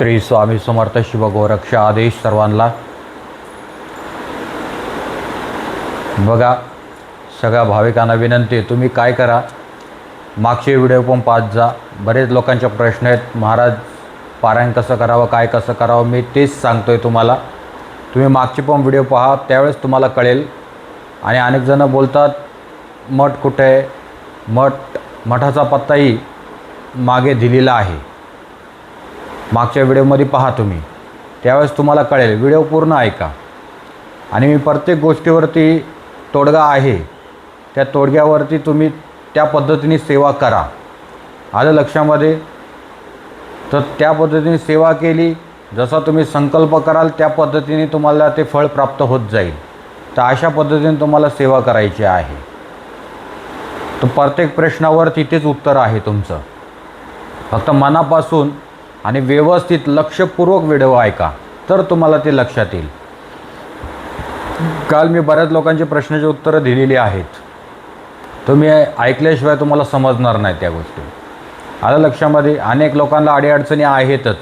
श्री स्वामी समर्थ शिवगोरक्ष आदेश सर्वांना. बघा सगळ्या भाविकांना विनंती आहे तुम्ही काय करा? मागचे व्हिडिओ पण पाच जा. बरेच लोकांचे प्रश्न आहेत महाराज पारायण कसं करावं काय कसं करावं मी तेच सांगतो आहे तुम्हाला. तुम्ही मागचे पण व्हिडिओ पहा त्यावेळेस तुम्हाला कळेल. आणि अनेकजणं बोलतात मठ कुठे आहे? मठ मठाचा पत्ताही मागे दिलेला आहे. मागच्या व्हिडिओमध्ये पहा तुम्ही. त्यावेळेस तुम्हाला कळेल व्हिडिओ पूर्ण ऐका. आणि मी प्रत्येक गोष्टीवरती तोडगा आहे. त्या तोडग्यावरती तुम्ही त्या पद्धतीने सेवा करा. आलं लक्षामध्ये? तर त्या पद्धतीने सेवा केली जसा तुम्ही संकल्प कराल त्या पद्धतीने तुम्हाला ते फळ प्राप्त होत जाईल. तर अशा पद्धतीने तुम्हाला सेवा करायची आहे. तर प्रत्येक प्रश्नावर तिथेच उत्तर आहे तुमचं. फक्त मनापासून आणि व्यवस्थित लक्षपूर्वक व्हिडिओ ऐका तर तुम्हाला ते लक्षात येईल. काल मी बऱ्याच लोकांची प्रश्नाची उत्तरं दिलेली आहेत. तुम्ही ऐकल्याशिवाय तुम्हाला समजणार नाही त्या गोष्टी. आलं लक्षामध्ये? अनेक लोकांना अडीअडचणी आहेतच.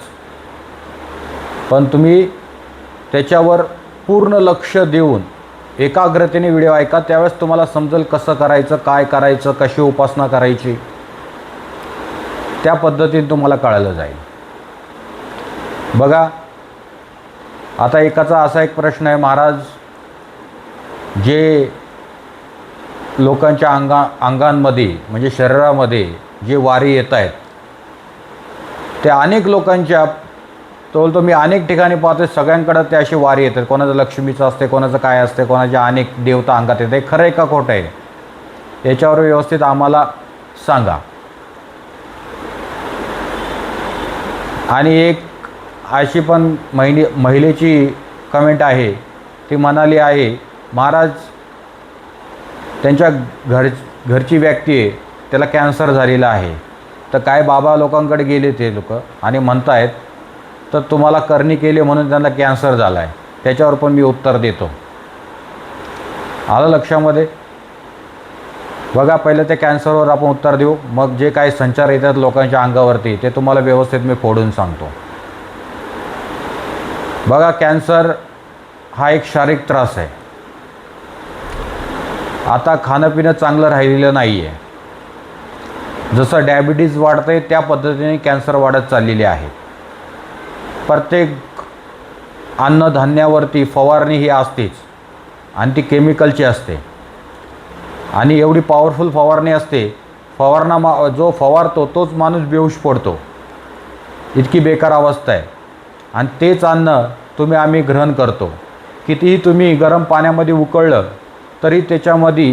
पण तुम्ही त्याच्यावर पूर्ण लक्ष देऊन एकाग्रतेने व्हिडिओ ऐका त्यावेळेस तुम्हाला समजेल कसं करायचं काय करायचं कशी उपासना करायची. त्या पद्धतीने तुम्हाला कळलं जाईल. बघा आता एकाचा असा एक प्रश्न आहे महाराज जे लोकांच्या अंगा अंगांमध्ये म्हणजे शरीरामध्ये जे वारी येत आहेत ते अनेक लोकांच्या तो बोलतो मी अनेक ठिकाणी पाहतो सगळ्यांकडं ते अशी वारी येतात. कोणाचं लक्ष्मीचं असते कोणाचं काय असते कोणाच्या अनेक देवता अंगात येते खरं आहे का खोटं आहे? याच्यावर व्यवस्थित आम्हाला सांगा. आणि एक अशी पण महिने महिलेची कमेंट आहे. ती म्हणाली आहे महाराज त्यांच्या घर घरची व्यक्ती आहे. त्याला कॅन्सर झालेला आहे. तर काय बाबा लोकांकडे गेले ते लोक आणि म्हणतायत तर तुम्हाला करणी केली म्हणून त्यांना कॅन्सर झाला आहे त्याच्यावर पण मी उत्तर देतो. आलं लक्षामध्ये? बघा पहिलं त्या कॅन्सरवर आपण उत्तर देऊ. मग जे काही संचार येतात लोकांच्या अंगावरती ते तुम्हाला व्यवस्थित मी फोडून सांगतो. बघा कॅन्सर हा एक शारीरिक त्रास आहे. आता खाणंपिणं चांगलं राहिलेलं नाही आहे जसं डायबिटीज वाढतं आहे त्या पद्धतीने कॅन्सर वाढत चाललेली आहे. प्रत्येक अन्नधान्यावरती फवारणी ही असतेच. आणि ती केमिकलची असते. आणि एवढी पॉवरफुल फवारणी असते फवारणा मा जो फवारतो तोच माणूस बेहोश पडतो. इतकी बेकार अवस्था आहे. आणि तेच अन्न तुम्ही आम्ही ग्रहण करतो. कितीही तुम्ही गरम पाण्यामध्ये उकळलं तरी त्याच्यामध्ये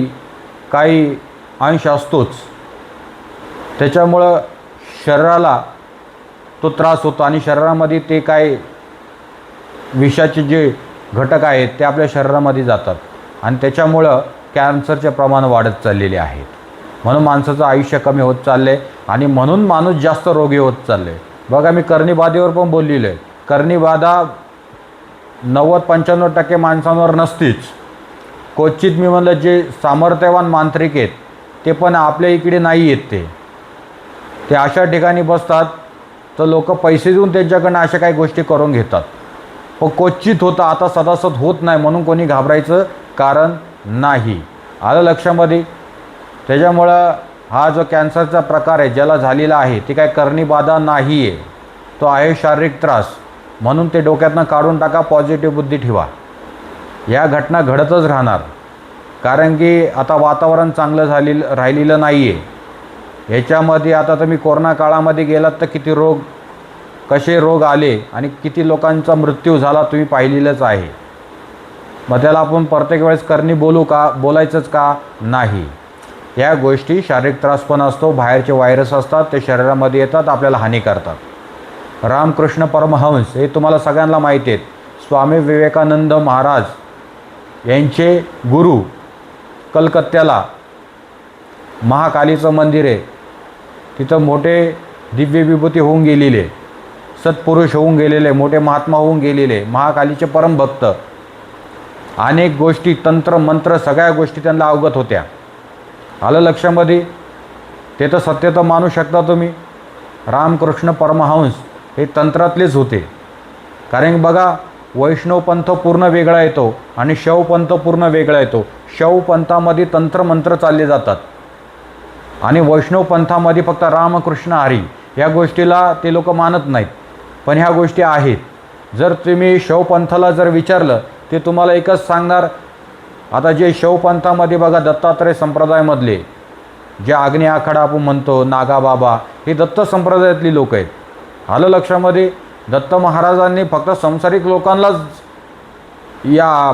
काही अंश असतोच. त्याच्यामुळं शरीराला तो त्रास होतो आणि शरीरामध्ये ते काय विषाचे जे घटक आहेत ते आपल्या शरीरामध्ये जातात. आणि त्याच्यामुळं कॅन्सरचे प्रमाण वाढत चाललेले आहेत. म्हणून माणसाचं आयुष्य कमी होत चाललं आहे आणि म्हणून माणूस जास्त रोगी होत चालले बघा मी कर्णीबाधेवर पण बोललेलो आहे. कर्णीबाधा नव्वद पंच्याण्णव टक्के माणसांवर नसतीच. क्वचित मी म्हणलं जे सामर्थ्यवान मांत्रिक आहेत ते पण आपल्या इकडे नाही आहेत ते. ते अशा ठिकाणी बसतात तर लोक पैसे देऊन त्यांच्याकडनं अशा काही गोष्टी करून घेतात. पण क्वचित होतं आता सदासत होत नाही म्हणून कोणी घाबरायचं कारण नाही. आलं लक्षामध्ये? त्याच्यामुळं हा जो कॅन्सरचा प्रकार आहे ज्याला झालेला आहे ती काय कर्णीबाधा नाही आहे तो आहे शारीरिक त्रास. म्हणून ते डोक्यातनं काढून टाका पॉझिटिव्ह बुद्धी ठेवा. या घटना घडतच राहणार. कारण की आता वातावरण चांगलं झालेलं राहिलेलं नाही आहे ह्याच्यामध्ये आता तुम्ही कोरोना काळामध्ये गेलात तर किती रोग कसे रोग आले आणि किती लोकांचा मृत्यू झाला तुम्ही पाहिलेलंच आहे. मग त्याला आपण प्रत्येक वेळेस करणी बोलू का बोलायचंच का? नाही. या गोष्टी शारीरिक त्रास पण असतो बाहेरचे व्हायरस असतात ते शरीरामध्ये येतात आपल्याला हानी करतात. रामकृष्ण परमहंस हे तुम्हाला सगळ्यांना माहिती आहेत. स्वामी विवेकानंद महाराज यांचे गुरु कलकत्त्याला महाकालीचं मंदिर आहे. तिथं मोठे दिव्य विभूती होऊन गेलेले सत्पुरुष होऊन गेलेले मोठे महात्मा होऊन गेलेले महाकालीचे परमभक्त. अनेक गोष्टी तंत्र मंत्र सगळ्या गोष्टी त्यांना अवगत होत्या. आलं लक्षामध्ये? ते तर सत्य तर मानू शकता तुम्ही. रामकृष्ण परमहंस. हे तंत्रातलेच होते. कारण बघा वैष्णव पंथ पूर्ण वेगळा येतो आणि शव पंथ पूर्ण वेगळा येतो. शव पंथामध्ये तंत्रमंत्र चालले जातात. आणि वैष्णव पंथामध्ये फक्त रामकृष्ण हरी या गोष्टीला ते लोक मानत नाहीत. पण ह्या गोष्टी आहेत. जर तुम्ही शवपंथाला जर विचारलं ते तुम्हाला एकच सांगणार आता जे शवपंथामध्ये बघा दत्तात्रय संप्रदायामधले जे आग्नेय आखाडा आपण म्हणतो नागाबाबा हे दत्त संप्रदायातली लोक आहेत. आलं लक्षामध्ये. दत्त महाराजांनी फक्त संसारिक लोकांनाच या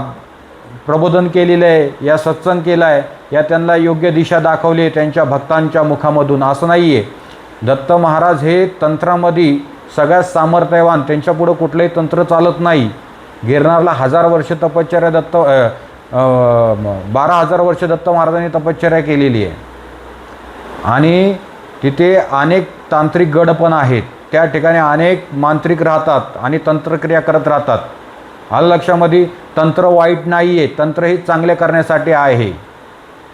प्रबोधन केलेलं आहे या सत्संग केला आहे या त्यांना योग्य दिशा दाखवली आहे त्यांच्या भक्तांच्या मुखामधून. असं नाही आहे दत्त महाराज हे तंत्रामध्ये सगळ्यात सामर्थ्यवान त्यांच्यापुढं कुठलंही तंत्र चालत नाही. गिरनारला हजार वर्ष तपश्चर्या दत्त बारा हजार वर्ष दत्त महाराजांनी तपश्चर्या केलेली आहे. आणि तिथे अनेक तांत्रिक गड पण आहेत. त्या ठिकाणी अनेक मांत्रिक राहतात आणि तंत्रक्रिया करत राहतात. आलं लक्षामध्ये तंत्र वाईट नाही आहे तंत्र हे चांगले करण्यासाठी आहे.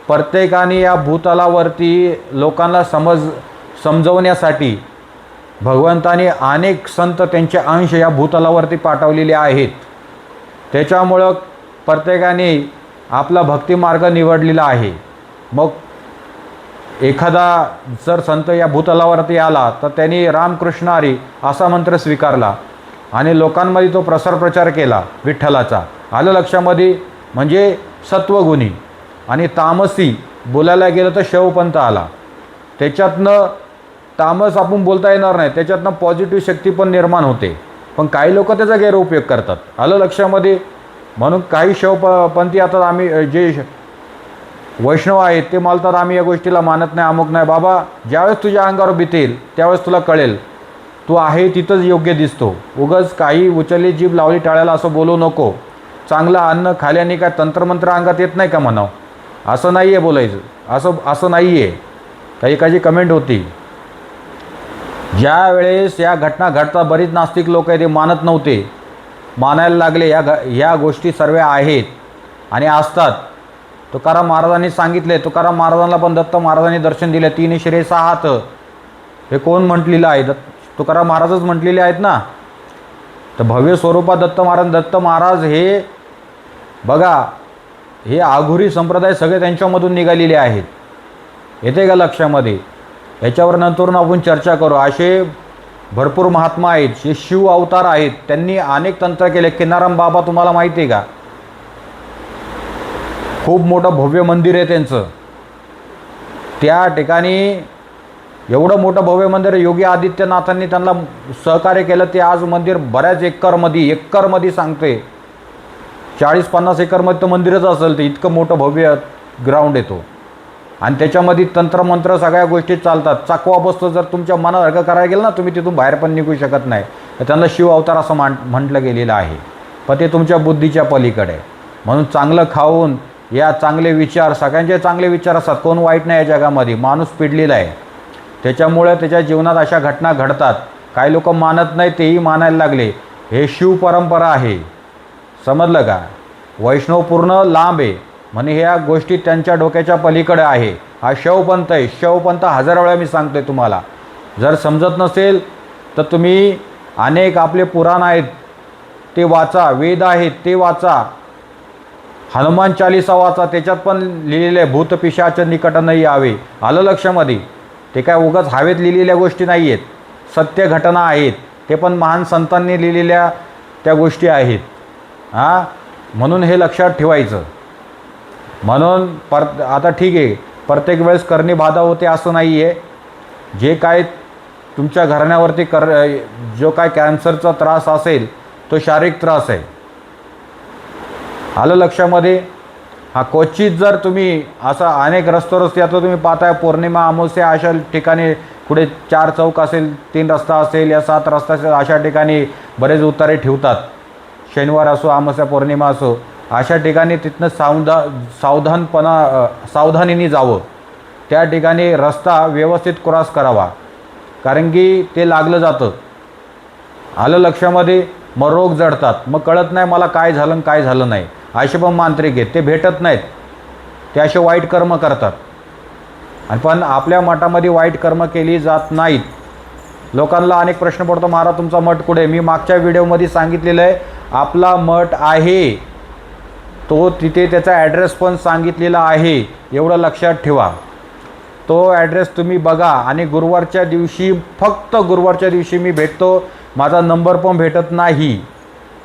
प्रत्येकाने या भूतलावरती लोकांना समज समजवण्यासाठी भगवंताने अनेक संत त्यांचे अंश या भूतलावरती पाठवलेले आहेत. त्याच्यामुळं प्रत्येकाने आपला भक्तिमार्ग निवडलेला आहे. मग एखादा जर संत या भूतलावरती आला तर त्यांनी रामकृष्ण हरी असा मंत्र स्वीकारला आणि लोकांमध्ये तो प्रसार प्रचार केला विठ्ठलाचा. आलं लक्षामध्ये? म्हणजे सत्वगुणी. आणि तामसी बोलायला गेलं तर शवपंथ आला. त्याच्यातनं तामस आपण बोलता येणार नाही त्याच्यातनं पॉझिटिव्ह शक्ती पण निर्माण होते. पण काही लोक त्याचा गैरउपयोग करतात. आलं लक्षामध्ये? म्हणून काही शवप पंथी आता आम्ही जे श- वैष्णव आहेत ते मानतात आम्ही या गोष्टीला मानत नाही अमुक नाही. बाबा ज्यावेळेस तुझ्या अंगावर बितेल त्यावेळेस तुला कळेल. तू आहे तिथंच योग्य दिसतो. उगच काही उचलली जीभ लावली टाळ्याला असं बोलू नको. चांगलं अन्न खाल्याने काय तंत्रमंत्र अंगात येत नाही का म्हणाव? असं नाही आहे बोलायचं. असं असं नाही आहे काही एकाची कमेंट होती. ज्या वेळेस या घटना घडतात बरीच नास्तिक लोक आहे ते मानत नव्हते. मानायला लागले या घ ह्या गोष्टी सर्व आहेत आणि असतात. तुकाराम महाराजांनी सांगितले तुकाराम महाराजांना पण दत्त महाराजांनी दर्शन दिले तीन शिरे सहा हात हे कोण म्हटलेलं आहे? दत्त तुकाराम महाराजच म्हटलेले आहेत ना? तर भव्य स्वरूपात दत्त महाराज दत्त महाराज हे बघा हे आघुरी संप्रदाय सगळे त्यांच्यामधून निघालेले आहेत. येते का लक्षामध्ये? याच्यावर नंतर आपण चर्चा करू. असे भरपूर महात्मा आहेत जे शिव अवतार आहेत त्यांनी अनेक तंत्र केले. किनाराम बाबा तुम्हाला माहिती आहे का? खूप मोठं भव्य मंदिर आहे त्यांचं. त्या ठिकाणी एवढं मोठं भव्य मंदिर योगी आदित्यनाथांनी त्यांना सहकार्य केलं. ते आज मंदिर बऱ्याच एकरमध्ये एकरमध्ये सांगते चाळीस पन्नास एकरमध्ये तर मंदिरच असेल ते इतकं मोठं भव्य ग्राउंड येतो आणि त्याच्यामध्ये तंत्रमंत्र सगळ्या गोष्टी चालतात. चाकवा बसतो जर तुमच्या मनासारखं करायला गेलं ना तुम्ही तिथून बाहेर पण निघू शकत नाही. तर त्यांना शिव अवतार असं मान म्हटलं गेलेलं आहे. पण ते तुमच्या बुद्धीच्या पलीकडे म्हणून चांगलं खाऊन या चांगले विचार सगळ्यांचे चांगले विचार असतात. कोण वाईट नाही या जगामध्ये. माणूस पिडलेला आहे. त्याच्यामुळे त्याच्या जीवनात अशा घटना घडतात. काही लोक मानत नाही तेही मानायला लागले. हे शिव परंपरा आहे. समजलं का? वैष्णव पूर्ण लांब आहे. म्हणे ह्या गोष्टी त्यांच्या डोक्याच्या पलीकडे आहे. हा शवपंथ आहे. शवपंथ हजार वेळा मी सांगतोय तुम्हाला. जर समजत नसेल तर तुम्ही अनेक आपले पुराण आहेत. ते वाचा. वेद आहेत. ते वाचा. हनुमान चालिसा वाचा त्याच्यात पण लिहिलेलं आहे भूतपिशाच्या निकट नाही यावे. आलं लक्षामध्ये ते काय उगाच हवेत लिहिलेल्या गोष्टी नाही आहेत सत्य घटना आहेत. ते पण महान संतांनी लिहिलेल्या त्या गोष्टी आहेत. हां? म्हणून हे लक्षात ठेवायचं. म्हणून पर आता ठीक आहे. प्रत्येक वेळेस करणी बाधा होते असं नाही आहे जे काय तुमच्या घराण्यावरती कर जो काय कॅन्सरचा त्रास असेल तो शारीरिक त्रास आहे. आलं लक्षामध्ये. हा क्वचित जर तुम्ही असा अनेक रस्तो रस्ते आता तुम्ही पाहताय पौर्णिमा अमावस्या अशा ठिकाणी कुठे चार चौक असेल तीन रस्ता असेल या सात रस्ता असेल अशा ठिकाणी बरेच उतारे ठेवतात. शनिवार असो अमावस्या पौर्णिमा असो अशा ठिकाणी तिथनं सावधा सावधानपणा सावधानीने जावं. त्या ठिकाणी रस्ता व्यवस्थित क्रॉस करावा. कारण की ते लागलं जातं. आलं लक्षामध्ये मग रोग जडतात. मग कळत नाही मला काय झालं आणि काय झालं नाही. असे मांत्रिक आहेत ते भेटत नाहीत. ते असे वाईट कर्म करतात. आणि पण आपल्या मठामध्ये वाईट कर्म केली जात नाहीत. लोकांना अनेक प्रश्न पडतो महाराज तुमचा मठ कुठे? मी मागच्या व्हिडिओमध्ये सांगितलेलं आहे आपला मठ आहे. तो तिथे त्याचा ॲड्रेस पण सांगितलेला आहे. एवढं लक्षात ठेवा. तो ॲड्रेस तुम्ही बघा आणि गुरुवारच्या दिवशी फक्त गुरुवारच्या दिवशी मी भेटतो. माझा नंबर पण भेटत नाही.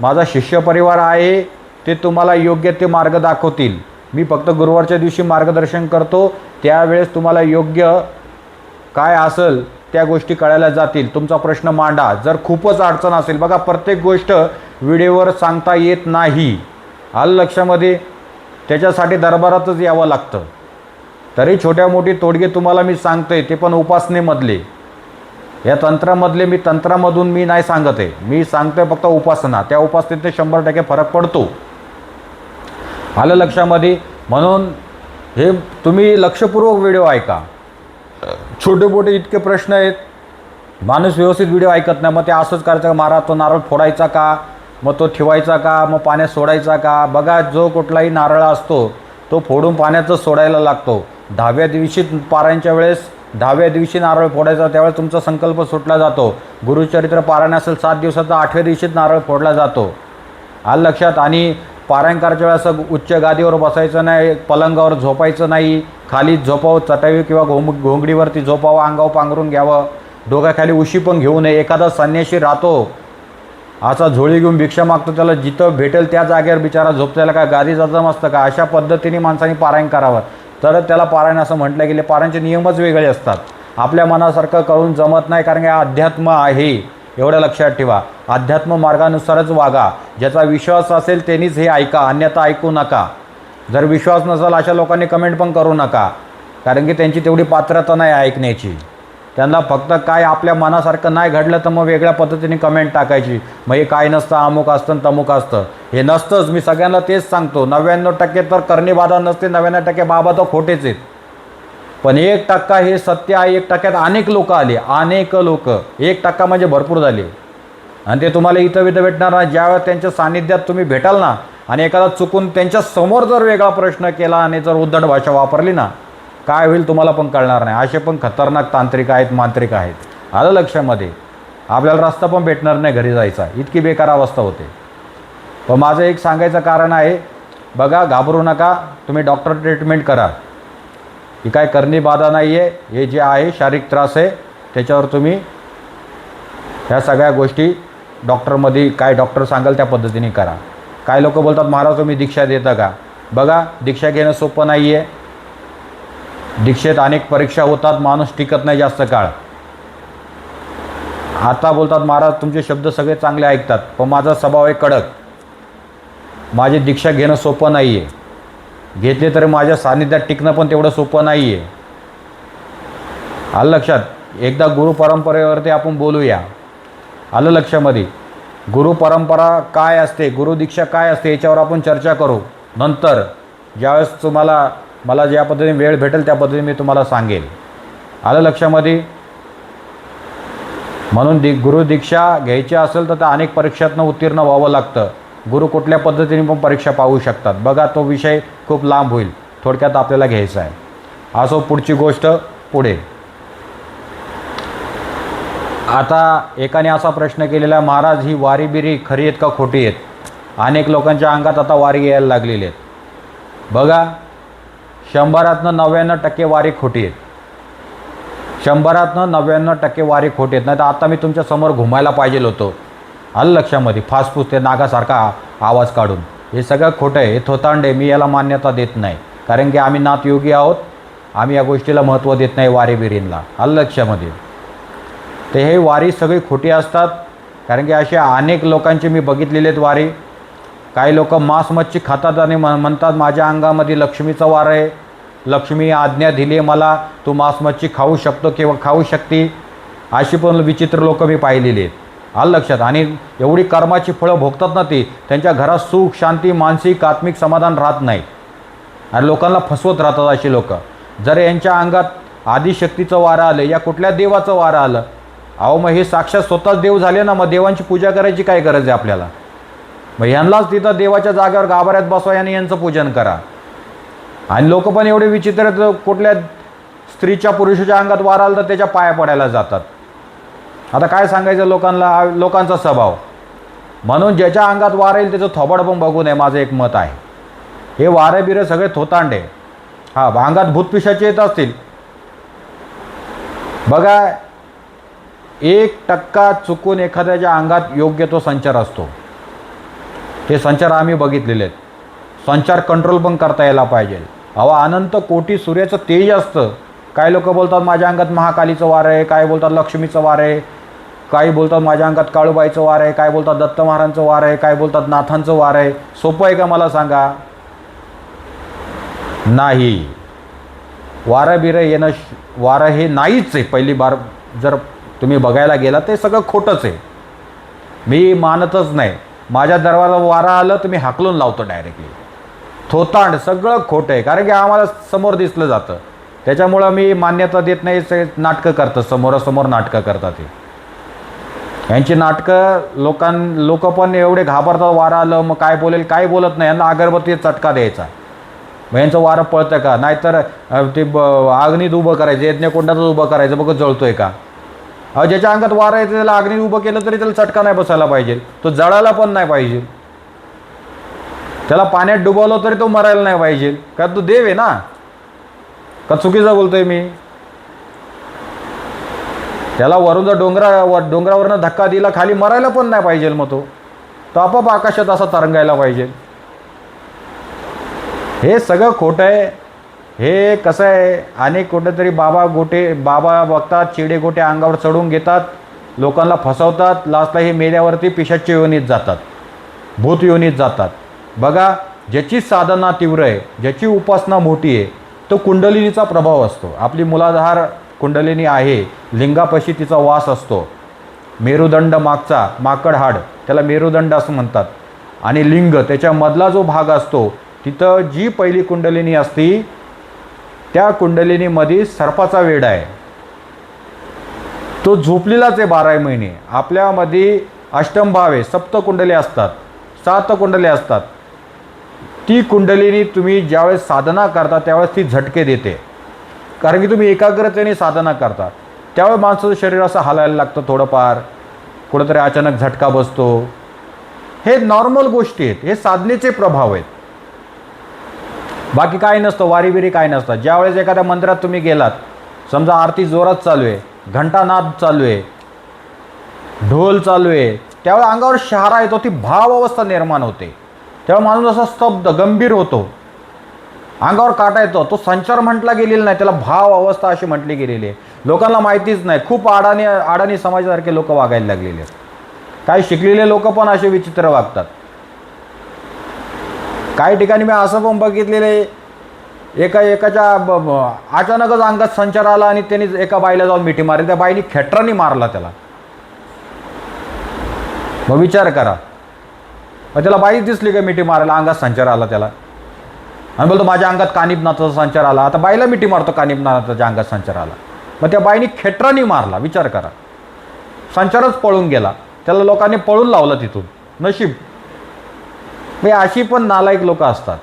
माझा शिष्य परिवार आहे. ते तुम्हाला योग्य ते मार्ग दाखवतील. मी फक्त गुरुवारच्या दिवशी मार्गदर्शन करतो त्यावेळेस तुम्हाला योग्य काय असेल त्या गोष्टी कळायला जातील. तुमचा प्रश्न मांडा. जर खूपच अडचण असेल बघा प्रत्येक गोष्ट व्हिडिओवर सांगता येत नाही. आलं लक्षामध्ये? त्याच्यासाठी दरबारातच यावं लागतं. तरी छोट्या मोठी तोडगे तुम्हाला मी सांगतोय ते पण उपासनेमधले. या तंत्रामधले मी तंत्रामधून मी नाही सांगत आहे. मी सांगतोय फक्त उपासना. त्या उपासनेत शंभर टक्के फरक पडतो. आलं लक्षामध्ये. म्हणून हे तुम्ही लक्षपूर्वक व्हिडिओ ऐका. छोटे मोठे इतके प्रश्न आहेत. माणूस व्यवस्थित व्हिडिओ ऐकत नाही. मग ते असंच करायचं का? मारा तो नारळ फोडायचा का? मग तो ठेवायचा का? मग पाण्यात सोडायचा का? बघा जो कुठलाही नारळ असतो तो फोडून पाण्यातच सोडायला लागतो. दहाव्या दिवशी पारायणच्या वेळेस दहाव्या दिवशी नारळ फोडायचा त्यावेळेस तुमचा संकल्प सुटला जातो. गुरुचरित्र पारायण असेल सात दिवसाचा आठव्या दिवशीच नारळ फोडला जातो. आलं लक्षात? आणि पारायण करायच्या वेळेस असं उच्च गादीवर बसायचं नाही पलंगावर झोपायचं नाही खाली झोपावं चटावी किंवा घोंग घोंगडीवरती झोपावं अंगावर पांघरून घ्यावं डोक्याखाली उशी पण घेऊ नये एखादा संन्याशी राहतो असा झोळी घेऊन भिक्षा मागतो त्याला जिथं भेटेल त्या जागेवर बिचारा झोपतायला काय गादी जातं असतं का? अशा पद्धतीने माणसांनी पारायण करावं. तर त्याला पारायण असं म्हटलं गेले पारायणचे नियमच वेगळे असतात. आपल्या मनासारखं करून जमत नाही कारण की अध्यात्म आहे. एवढं लक्षात ठेवा. अध्यात्म मार्गानुसारच वागा. ज्याचा विश्वास असेल त्यांनीच हे ऐका. अन्यथा ऐकू नका. जर विश्वास नसेल अशा लोकांनी कमेंट पण करू नका. कारण की त्यांची तेवढी पात्रता नाही ऐकण्याची. त्यांना फक्त काय आपल्या मनासारखं नाही घडलं तर मग वेगळ्या पद्धतीने कमेंट टाकायची. मग हे काय नसतं अमुक असतं आणि तमुक असतं. हे नसतंच. मी सगळ्यांना तेच सांगतो. नव्याण्णव टक्के तर करणे बाधा नसते. नव्याण्णव टक्के बाबा तर खोटेच आहेत. पण एक टक्का हे सत्य आहे एक टक्क्यात अनेक लोक आले अनेक लोक. एक टक्का म्हणजे भरपूर झाले. आणि ते तुम्हाला इथं विथं भेटणार ना ज्यावेळेस त्यांच्या सान्निध्यात तुम्ही भेटाल ना आणि एखादा चुकून त्यांच्यासमोर जर वेगळा प्रश्न केला आणि जर उद्धट भाषा वापरली ना काय होईल तुम्हाला पण कळणार नाही. असे पण खतरनाक तांत्रिक आहेत मांत्रिक आहेत. आलं लक्षामध्ये? आपल्याला रस्ता पण भेटणार नाही घरी जायचा. इतकी बेकार अवस्था होते. पण माझं एक सांगायचं कारण आहे बघा घाबरू नका. तुम्ही डॉक्टर ट्रीटमेंट करा. ही काय करणी बाधा नाही आहे हे जे आहे शारीरिक त्रास आहे त्याच्यावर तुम्ही ह्या सगळ्या गोष्टी डॉक्टरमध्ये काय डॉक्टर सांगाल त्या पद्धतीने करा. काय लोक बोलतात महाराज तुम्ही दीक्षा देता का? बघा दीक्षा घेणं सोपं नाही आहे दीक्षेत अनेक परीक्षा होतात माणूस टिकत नाही जास्त काळ. आता बोलतात महाराज तुमचे शब्द सगळे चांगले ऐकतात पण माझा स्वभाव आहे कडक. माझी दीक्षा घेणं सोपं नाही आहे घेतले तर माझ्या सान्निध्यात टिकणं पण तेवढं सोपं नाही आहे आलं लक्षात? एकदा गुरु परंपरेवरती आपण बोलूया. आलं लक्षामध्ये? गुरु परंपरा काय असते? गुरुदीक्षा काय असते? याच्यावर आपण चर्चा करू. नंतर ज्यावेळेस तुम्हाला मला ज्या पद्धतीने वेळ भेटेल त्या पद्धतीने मी तुम्हाला सांगेल. आलं लक्षामध्ये? म्हणून दि गुरुदीक्षा घ्यायची असेल तर त्या अनेक परीक्षातनं उत्तीर्ण व्हावं लागतं. गुरु कुठल्या पद्धतीने पण परीक्षा पाहू शकतात. बघा तो विषय खूप लांब होईल. थोडक्यात आपल्याला घ्यायचा आहे. असो पुढची गोष्ट पुढे. आता एकाने असा प्रश्न केलेला महाराज ही वारी बिरी खरी आहेत का खोटी आहेत? अनेक लोकांच्या अंगात आता वारी यायला लागलेली आहेत. बघा शंभरातनं नव्याण्णव टक्के वारी खोटी आहेत. शंभरातनं नव्याण्णव टक्के वारी खोटी आहेत. नाही तर आता मी तुमच्यासमोर घुमायला पाहिजे होतो. आलं लक्षामध्ये फासफूस ते नागासारखा आवाज काढून हे सगळं खोटं आहे हे थोतांड आहे मी याला मान्यता देत नाही. कारण की आम्ही नातयोगी आहोत आम्ही या गोष्टीला महत्त्व देत नाही वारी बिरींना आलं लक्षामध्ये. ते हे वारी सगळी खोटी असतात कारण की असे अनेक लोकांचे मी बघितलेले आहेत वारी. काही लोक मांस मच्छी खातात आणि म्हण म्हणतात माझ्या अंगामध्ये लक्ष्मीचा वार आहे. लक्ष्मी आज्ञा दिली आहे मला तू मांस मच्छी खाऊ शकतो किंवा खाऊ शकते. अशी पण विचित्र लोक मी पाहिलेली आहेत. आलं लक्षात. आणि एवढी कर्माची फळं भोगतात ना ती त्यांच्या घरात सुख शांती मानसिक आत्मिक समाधान राहत नाही. आणि लोकांना फसवत राहतात अशी लोक. जर यांच्या अंगात आदिशक्तीचं वारं आलं या कुठल्या देवाचं वारं आलं? अहो मग हे साक्षात स्वतःच देव झाले ना मग देवांची पूजा करायची काय गरज आहे आपल्याला? मग यांनाच तिथं देवाच्या जागेवर गाभाऱ्यात बसवा आणि यांचं पूजन करा. आणि लोक पण एवढे विचित्र कुठल्या स्त्रीच्या पुरुषाच्या अंगात वार आलं तर त्याच्या पाया पडायला जातात. आता काय सांगायचं लोकांना? लोकांचा स्वभाव. म्हणून ज्याच्या अंगात वारं येईल त्याचं थोबड पण बघू नये. माझं एक मत आहे. हे वारे बिरे सगळे थोतांडे. हा अंगात भूतपिशाचे येत असतील. बघा एक टक्का चुकून एखाद्याच्या अंगात योग्य तो संचार असतो. हे संचार आम्ही बघितलेले आहेत. संचार कंट्रोल पण करता यायला पाहिजे. अहो अनंत कोटी सूर्याचं तेज असतं. काही लोक बोलतात माझ्या अंगात महाकालीचं वार आहे काय बोलतात लक्ष्मीचं वार आहे? काही बोलतात माझ्या अंगात काळूबाईचं वार आहे काय बोलतात दत्त महाराजांचं वार आहे काय बोलतात नाथांचं वार आहे. सोपं आहे का मला सांगा? नाही. वारं बिरं येणं श- वारं हे नाहीच आहे. पहिली बार जर तुम्ही बघायला गेला ते सगळं खोटंच आहे. मी मानतच नाही. माझ्या दरवाजा वारा आलं तर मी हाकलून लावतो डायरेक्टली थोतांड सगळं खोटं आहे. कारण की आम्हाला समोर दिसलं जातं. त्याच्यामुळं मी मान्यता देत नाही ते नाटकं करतं समोरासमोर नाटकं करतात ते. यांची नाटकं लोकां लोक पण एवढे घाबरतात वारं आलं मग काय बोलेल काय बोलत नाही. यांना अगरबत्ती चटका द्यायचा. मग यांचं वारं पळतं का? नाहीतर ते ब अग्नीत उभं करायचं यज्ञकुंडातच उभं करायचं बघ जळतोय का? अहो ज्याच्या अंगात वारं येते त्याला अग्नीत उभं केलं तरी त्याला चटका नाही बसायला पाहिजे. तो जळायला पण नाही पाहिजे. त्याला पाण्यात डुबवलं तरी तो मरायला नाही पाहिजे. का तो देव आहे ना. का चुकीचं बोलतोय मी? त्याला वरून जर डोंगरा व- डोंगरावरनं धक्का दिला खाली मरायला पण नाही पाहिजे मग तो. तो आपोआप आकाशात असा तरंगायला पाहिजे. हे सगळं खोटं आहे. हे कसं आहे? अनेक कुठेतरी बाबा गोटे बाबा बघतात चिडे गोटे अंगावर चढून घेतात लोकांना फसवतात लास्टला हे मेल्यावरती पिशाच्या योनीत जातात भूत योनीत जातात. बघा ज्याची साधना तीव्र आहे ज्याची उपासना मोठी आहे तो कुंडलिनीचा प्रभाव असतो. आपली मुलाधार कुंडलिनी आहे. लिंगापाशी तिचा वास असतो. मेरुदंड मागचा माकड हाड त्याला मेरुदंड असं म्हणतात. आणि लिंग त्याच्यामधला जो भाग असतो तिथं जी पहिली कुंडलिनी असती त्या कुंडलिनीमध्ये सर्पाचा वेड आहे. तो झोपलेलाच आहे बारा महिने. आपल्यामध्ये अष्टमभावे सप्त कुंडले असतात सात कुंडले असतात. ती कुंडलिनी तुम्ही ज्यावेळेस साधना करता त्यावेळेस ती झटके देते. कारण की तुम्ही एकाग्रतेने साधना करता. त्यावेळी माणसाचं शरीर असं हालायला लागतं थोडंफार. कुठंतरी अचानक झटका बसतो. हे नॉर्मल गोष्टी आहेत. हे साधनेचे प्रभाव आहेत. बाकी काय नसतं. वारीबिरी काय नसतं. ज्यावेळेस एखाद्या मंदिरात तुम्ही गेलात समजा आरती जोरात चालू आहे घंटानाद चालू आहे ढोल चालू आहे त्यावेळेस अंगावर शहारा येतो ती भाव अवस्था निर्माण होते. तेव्हा माणूस असा स्तब्ध गंभीर होतो. अंगावर काटा येतो. तो संचार म्हटला गेलेला नाही त्याला भाव अवस्था अशी म्हटली गेलेली आहे. लोकांना माहितीच नाही. खूप अडाणी अडाणी समाजासारखे लोक वागायला लागलेले आहेत. काही शिकलेले लोक पण असे विचित्र वागतात. काही ठिकाणी मी असं पण बघितलेलं आहे एका एकाच्या अचानकच अंगात संचार आला आणि त्यांनी एका बाईला जाऊन मिठी मारली. त्या बाईने खेटरानी मारला त्याला. मग विचार करा. मग त्याला बाई दिसली का मिठी मारायला? अंगात संचार आला त्याला. आणि बोलतो माझ्या अंगात कानिपनाथाचा संचार आला. आता बाईला मिठी मारतो कानिपनाथाच्या अंगात संचार आला. मग त्या बाईने खेटरानी मारला विचार करा. संचारच पळून गेला. त्याला लोकांनी पळून लावलं तिथून. नशीब. म्हणजे अशी पण नालायक लोक असतात.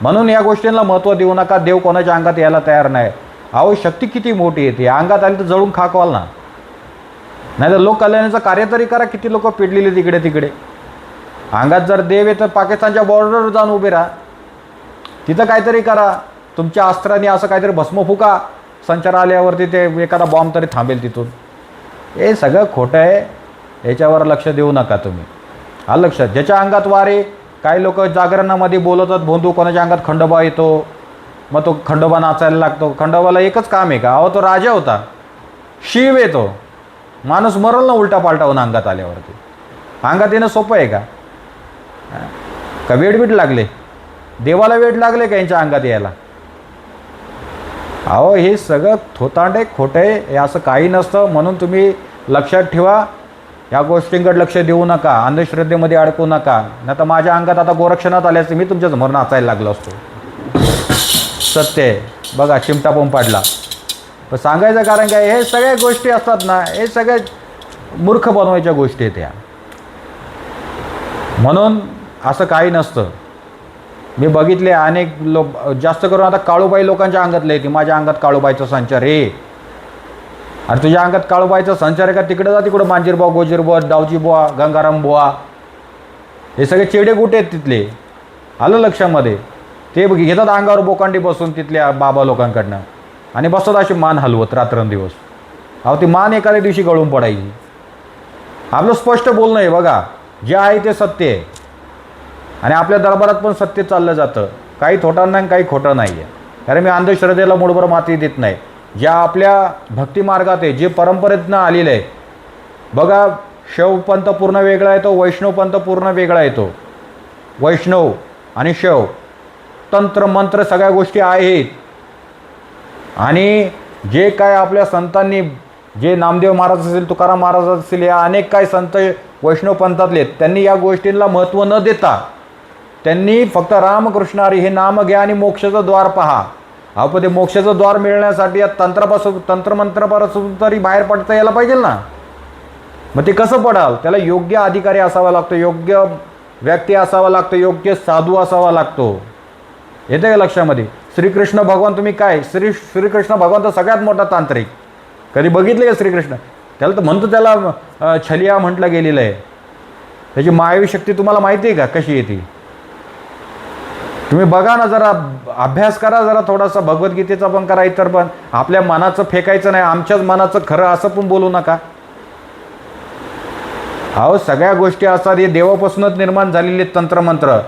म्हणून या गोष्टींना महत्त्व देऊ नका. देव कोणाच्या अंगात यायला तयार नाही. अहो शक्ती किती मोठी येते अंगात आली तर जळून खाकवाल ना. नाही तर लोक कल्याणाचं कार्य तरी करा. किती लोक पिडलेले तिकडे तिकडे अंगात जर देव आहे तर पाकिस्तानच्या बॉर्डरवर जाऊन उभे राहा. तिथं काहीतरी करा. तुमच्या अस्त्राने असं काहीतरी भस्म फुका. संचार आल्यावरती ते एखादा बॉम्ब तरी थांबेल तिथून. हे सगळं खोटं आहे. याच्यावर लक्ष देऊ नका तुम्ही. हा लक्षात ज्याच्या अंगात वारे काही लोक जागरणामध्ये बोलतात भोंदू कोणाच्या अंगात खंडोबा येतो. मग तो खंडोबा नाचायला लागतो. खंडोबाला एकच काम आहे का? अहो तो राजा होता. शिव येतो माणूस मरल ना उलटा पालटा होऊन अंगात आल्यावरती. अंगात येणं सोपं आहे का? का वेड बीड लागले? देवाला वेट लागले का यांच्या अंगात यायला? अहो हे सगळं थोतांडे आहे खोटं आहे हे असं काही नसतं. म्हणून तुम्ही लक्षात ठेवा या गोष्टींकडे लक्ष देऊ नका अंधश्रद्धेमध्ये अडकू नका. नाही तर माझ्या अंगात आता गोरक्षणात आल्याचं मी तुमच्याच म्हणून नाचायला लागलो असतो. सत्य आहे. बघा चिमटा पण पाडला. पण सांगायचं कारण काय हे सगळ्या गोष्टी असतात ना हे सगळ्या मूर्ख बनवायच्या गोष्टी आहेत ह्या म्हणून असं काही नसतं. मी बघितले अनेक लोक जास्त करून आता काळूबाई लोकांच्या अंगातले ती. माझ्या अंगात काळूबाईचा संचार आहे. अरे तुझ्या अंगात काळूबाईचा संचार आहे का? तिकडे जा तिकडं मांजीरबुवा गोजीरबुवा दावजीबुवा गंगाराम बुवा. हे सगळे चेडे कुठे आहेत तिथले. आलं लक्षामध्ये? ते घेतात अंगावर बोकांडी बसून तिथल्या बाबा लोकांकडनं. आणि बसतात अशी मान हलवत रात्रंदिवस. अहो ती मान एखाद्या दिवशी गळून पडायची. आपलं स्पष्ट बोलणं आहे बघा. जे आहे ते सत्य आहे. आणि आपल्या दरबारात पण सत्य चाललं जातं. काही थोटा नाही काही खोटं नाही आहे कारण मी अंधश्रद्धेला मूळभर माती देत नाही. ज्या आपल्या भक्तिमार्गात आहे जे परंपरेतनं आलेलं आहे. बघा शवपंथ पूर्ण वेगळा येतो वैष्णवपंथ पूर्ण वेगळा येतो वैष्णव आणि शव. तंत्र मंत्र सगळ्या गोष्टी आहेत. आणि जे काय आपल्या संतांनी जे नामदेव महाराज असेल तुकाराम महाराज असतील या अनेक काही संत वैष्णव पंथातले आहेत, त्यांनी या गोष्टींना महत्त्व न देता त्यांनी फक्त रामकृष्ण हरी हे नाम घ्या आणि मोक्षाचं द्वार पहा. अहो पण ते मोक्षाचं द्वार मिळण्यासाठी या तंत्रापासून तंत्रमंत्रापासून तरी बाहेर पडता यायला पाहिजे ना? मग ते कसं पडाल त्याला योग्य अधिकारी असावा लागतो योग्य व्यक्ती असावा लागतो योग्य साधू असावा लागतो. येते का लक्षामध्ये? श्रीकृष्ण भगवान तुम्ही काय? श्री श्रीकृष्ण भगवान तर सगळ्यात मोठा तांत्रिक. कधी बघितले का श्रीकृष्ण? त्याला तर म्हणतो त्याला छलिया म्हटलं गेलेलं आहे. त्याची मायावी शक्ती तुम्हाला माहिती आहे का? कशी येते तुम्ही बघा ना जरा अभ्यास करा जरा थोडासा भगवद्गीतेचा पण करा इतर पण. आपल्या मनाचं फेकायचं नाही आमच्याच मनाचं खरं असं पण बोलू नका. अहो सगळ्या गोष्टी असतात हे देवापासूनच निर्माण झालेले तंत्रमंत्र.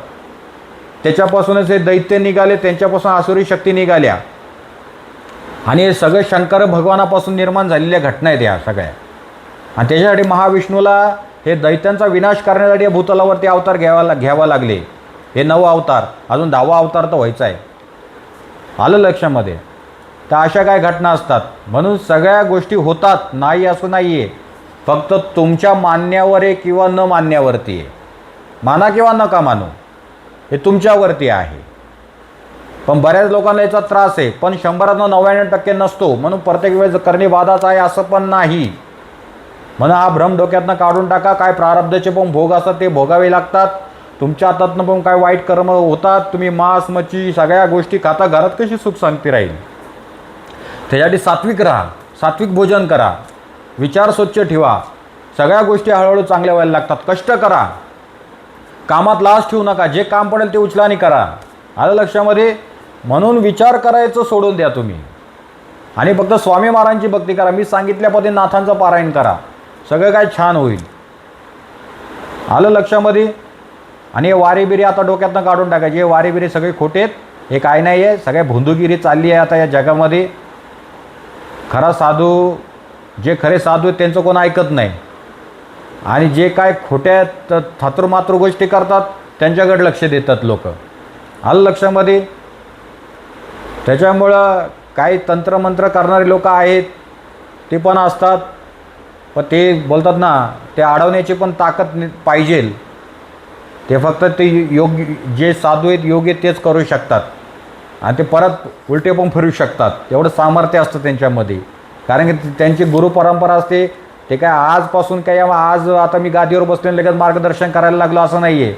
त्याच्यापासूनच हे दैत्य निघाले त्यांच्यापासून आसुरी शक्ती निघाल्या. आणि हे सगळे शंकर भगवानापासून निर्माण झालेल्या घटना आहेत या सगळ्या. आणि त्याच्यासाठी महाविष्णूला हे दैत्यांचा विनाश करण्यासाठी या भूतलावरती अवतार घ्यावा घ्यावा लागले. हे नवं अवतार अजून दहावा अवतार तर व्हायचा आहे. आलं लक्षामध्ये? तर अशा काय घटना असतात? म्हणून सगळ्या गोष्टी होतात नाही असं नाही आहे फक्त तुमच्या मान्यावर आहे किंवा न मान्यावरती आहे माना किंवा नका मानू हे तुमच्यावरती आहे. पण बऱ्याच लोकांना याचा त्रास आहे. पण शंभरातनं नव्याण्णव टक्के नसतो. म्हणून प्रत्येक वेळेस करणे वादाच आहे असं पण नाही. म्हणून हा भ्रम डोक्यातनं काढून टाका. काय प्रारब्धाचे पण भोग असतात ते भोगावे लागतात. तुमच्या हातातनं पण काय वाईट कर्म होतात तुम्ही मांस मच्छी सगळ्या गोष्टी खाता घरात कशी सुख सांगती राहील? त्याच्यासाठी सात्विक राहा सात्विक भोजन करा विचार स्वच्छ ठेवा सगळ्या गोष्टी हळूहळू चांगल्या व्हायला लागतात कष्ट करा. कामात लाज ठेवू नका जे काम पडेल ते उचला आणि करा. आलं लक्षामध्ये? म्हणून विचार करायचं सोडून द्या तुम्ही. आणि फक्त स्वामी महाराजांची भक्ती करा मी सांगितल्या नाथांचं पारायण करा. सगळं काय छान होईल. आलं लक्षामध्ये? आणि हे वारेबिरी आता डोक्यातनं काढून टाकायचे. हे वारेबिरी सगळे खोटे आहेत. हे काय नाही आहे सगळ्या भोंदूगिरी चालली आहे आता या जगामध्ये. खरा साधू जे खरे साधू आहेत त्यांचं कोण ऐकत नाही. आणि जे काय खोट्या त- गोष्टी करतात त्यांच्याकडे लक्ष देतात लोक. आलं लक्षामध्ये? त्याच्यामुळं काही तंत्रमंत्र करणारे लोक आहेत ते पण असतात. पण ते बोलतात ना ते अडवण्याची पण ताकद पाहिजेल. ते फक्त ते योग्य जे साधू आहेत योग्य तेच करू शकतात. आणि ते परत उलटे पण फिरू शकतात. एवढं सामर्थ्य असतं त्यांच्यामध्ये. कारण की त्यांची गुरु परंपरा असते. ते काय आजपासून काय आज आता मी गादीवर बसले लगेच मार्गदर्शन करायला लागलो असं नाही आहे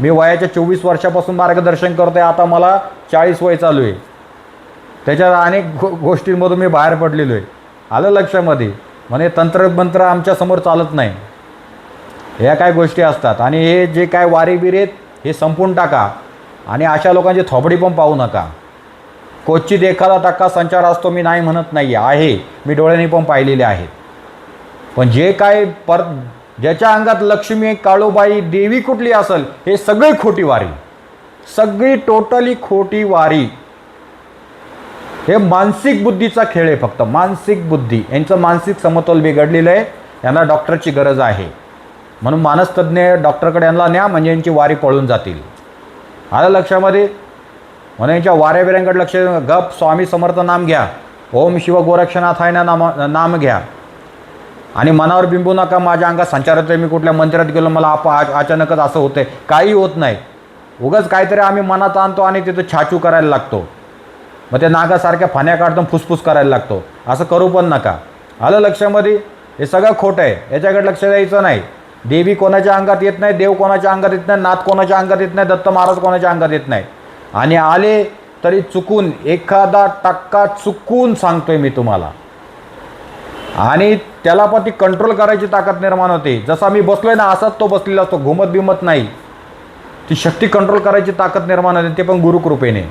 मी वयाच्या चोवीस वर्षापासून मार्गदर्शन करतो आहे आता मला चाळीस वय चालू आहे. त्याच्यात अनेक गो गोष्टींमधून मी बाहेर पडलेलो आहे. आलं लक्षामध्ये. म्हणे तंत्रमंत्र आमच्यासमोर चालत नाही. ह्या काय गोष्टी असतात. आणि हे जे काय वारे बिरेत आहेत हे संपून टाका. आणि अशा लोकांची थोबडी पण पाहू नका. कोचची एखादा टक्का संचार असतो मी नाही म्हणत नाही आहे. मी डोळ्यांनी पण पाहिलेले आहेत. पण जे काय पर ज्याच्या अंगात लक्ष्मी काळूबाई देवी कुठली असेल हे सगळी खोटी वारी. सगळी टोटली खोटी वारी. हे मानसिक बुद्धीचा खेळ आहे फक्त. मानसिक बुद्धी. यांचं मानसिक समतोल बिघडलेलं आहे. यांना डॉक्टरची गरज आहे. म्हणून मानसतज्ञ डॉक्टरकडे यांना न्या म्हणजे यांची वारी पळून जातील. आलं लक्षामध्ये? म्हणून यांच्या वाऱ्याबिऱ्यांकडे लक्ष गप स्वामी समर्थ नाम घ्या. ओम शिव गोरक्षनाथ आहे ना नाम नाम घ्या. आणि मनावर बिंबू नका माझ्या अंगात संचार होतोय मी कुठल्या मंदिरात गेलो मला आप आ- अचानकच असं होतंय. काही होत नाही. उगाच काहीतरी आम्ही मनात आणतो आणि तिथं छाचू करायला लागतो. मग त्या नागासारख्या फाण्या काढतो फुसफुस करायला लागतो. असं करू पण नका. आलं लक्षामध्ये? हे सगळं खोटं आहे. याच्याकडे लक्ष द्यायचं नाही. देवी कोणाच्या अंगात येत नाही देव कोणाच्या अंगात येत नाही नाथ कोणाच्या अंगात येत नाही दत्त महाराज कोणाच्या अंगात येत नाही. आणि आले तरी चुकून एखादा टक्का चुकून सांगतोय मी तुम्हाला. आणि त्याला पण ती कंट्रोल करायची ताकद निर्माण होते. जसा मी बसलोय ना असाच तो बसलेला असतो घुमत बिमत नाही. ती शक्ती कंट्रोल करायची ताकद निर्माण होते ते पण गुरुकृपेने.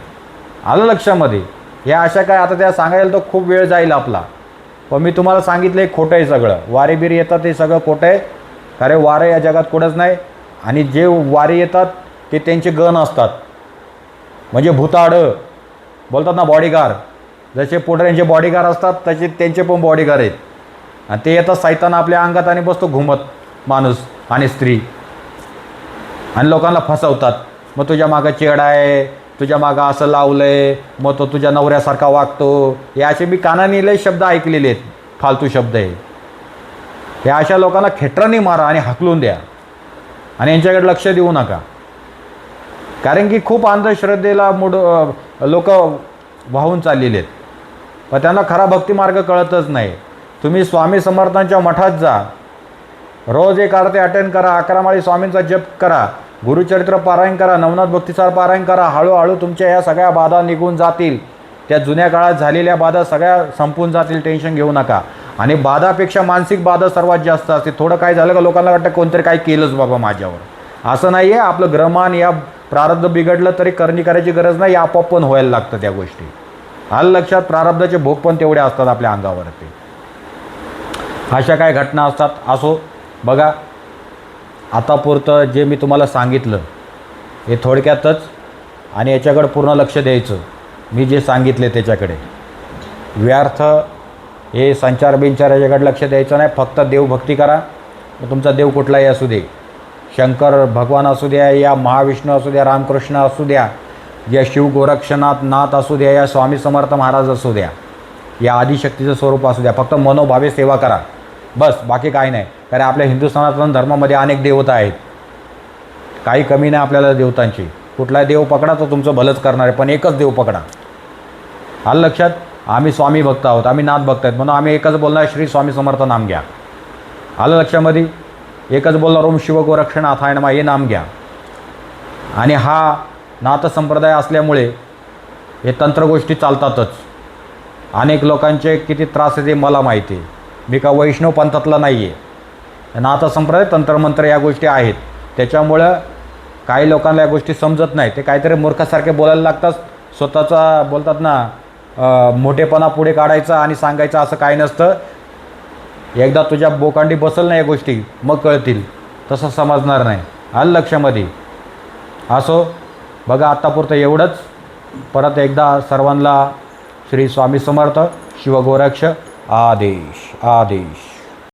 आलं लक्षामध्ये? या अशा काय आता त्या सांगायला तर खूप वेळ जाईल आपला. पण मी तुम्हाला सांगितलं हे खोटं आहे सगळं. वारेबिरी येतात ते सगळं खोटं आहे. अरे वारे या जगात कुठंच नाही आणि जे वारे येतात ते त्यांचे गण असतात. म्हणजे भूताडं बोलतात ना बॉडीगार जसे पुढऱ्यांचे बॉडीगार असतात तसे त्यांचे पण बॉडीगार आहेत. आणि ते येतात सायताना आपल्या अंगात आणि बसतो घुमत माणूस आणि स्त्री. आणि लोकांना फसवतात. मग तुझ्या मागं चेड आहे तुझ्या मागं असं लावलं आहे मग तो तुझ्या नवऱ्यासारखा वागतो. हे असे मी कानाने लय शब्द ऐकलेले आहेत फालतू शब्द आहे या अशा लोकांना खेटरांनी मारा आणि हाकलून द्या. आणि यांच्याकडे लक्ष देऊ नका. कारण की खूप अंधश्रद्धेला मुड लोक वाहून चाललेले आहेत. पण त्यांना खरा भक्तिमार्ग कळतच नाही. तुम्ही स्वामी समर्थांच्या मठात जा. रोज एक आरती अटेंड करा अकरा माळी स्वामींचा जप करा गुरुचरित्र पारायण करा नवनाथ भक्तिसार पारायण करा हळूहळू तुमच्या या सगळ्या बाधा निघून जातील. त्या जुन्या काळात झालेल्या बाधा सगळ्या संपून जातील टेन्शन घेऊ नका. आणि बाधापेक्षा मानसिक बाधा सर्वात जास्त असते. थोडं काय झालं का लोकांना वाटतं कोणतरी काय केलंच बाबा माझ्यावर. असं नाही आहे आपलं ग्रहमान या प्रारब्ध बिघडलं तरी करणी करायची गरज नाही आपोआप पण व्हायला लागतं त्या गोष्टी. हाल लक्षात प्रारब्धाचे भोग पण तेवढे असतात आपल्या अंगावरती. अशा काय घटना असतात असो. बघा आतापुरतं जे मी तुम्हाला सांगितलं हे थोडक्यातच आणि याच्याकडे पूर्ण लक्ष द्यायचं. मी जे सांगितले त्याच्याकडे. व्यर्थ हे संचार बिंचाराच्याकडे लक्ष द्यायचं नाही. फक्त देवभक्ती करा. तुमचा देव कुठलाही असू दे. शंकर भगवान असू द्या या महाविष्णू असू द्या रामकृष्ण असू द्या या शिव गोरक्षनाथ नाथ असू द्या या स्वामी समर्थ महाराज असू द्या या आदिशक्तीचं स्वरूप असू द्या. फक्त मनोभावे सेवा करा. बस बाकी काही नाही. कारण आपल्या हिंदू सनातन धर्मामध्ये अनेक देवता आहेत. काही कमी नाही आपल्याला देवतांची. कुठलाही देव पकडा तर तुमचं भलंच करणार आहे पण एकच देव पकडा. आलं लक्षात? आम्ही स्वामी भक्त आहोत आम्ही नाथ भक्त आहेत म्हणून आम्ही एकच बोलणार श्री स्वामी समर्थ नाम घ्या. आलं लक्षामध्ये? एकच बोलणार ओम शिव अथायणमा हे नाम घ्या. आणि हा नाथ संप्रदाय असल्यामुळे हे तंत्र गोष्टी चालतातच. अनेक लोकांचे किती त्रास येते मला माहिती आहे. मी का वैष्णव पंथातला नाही आहे नाथ संप्रदाय तंत्रमंत्र या गोष्टी आहेत. त्याच्यामुळं काही लोकांना या गोष्टी समजत नाही. ते काहीतरी मूर्खासारखे बोलायला लागतात. स्वतःचा बोलतात ना मोठेपणा पुढे काढायचा आणि सांगायचं असं काही नसतं. एकदा तुझ्या बोकांडी बसल नाही या गोष्टी मग कळतील. तसं समजणार नाही. आलं लक्षामध्ये? असो. बघा आत्तापुरतं एवढंच. परत एकदा सर्वांना श्री स्वामी समर्थ शिवगोरक्ष आदेश आदेश.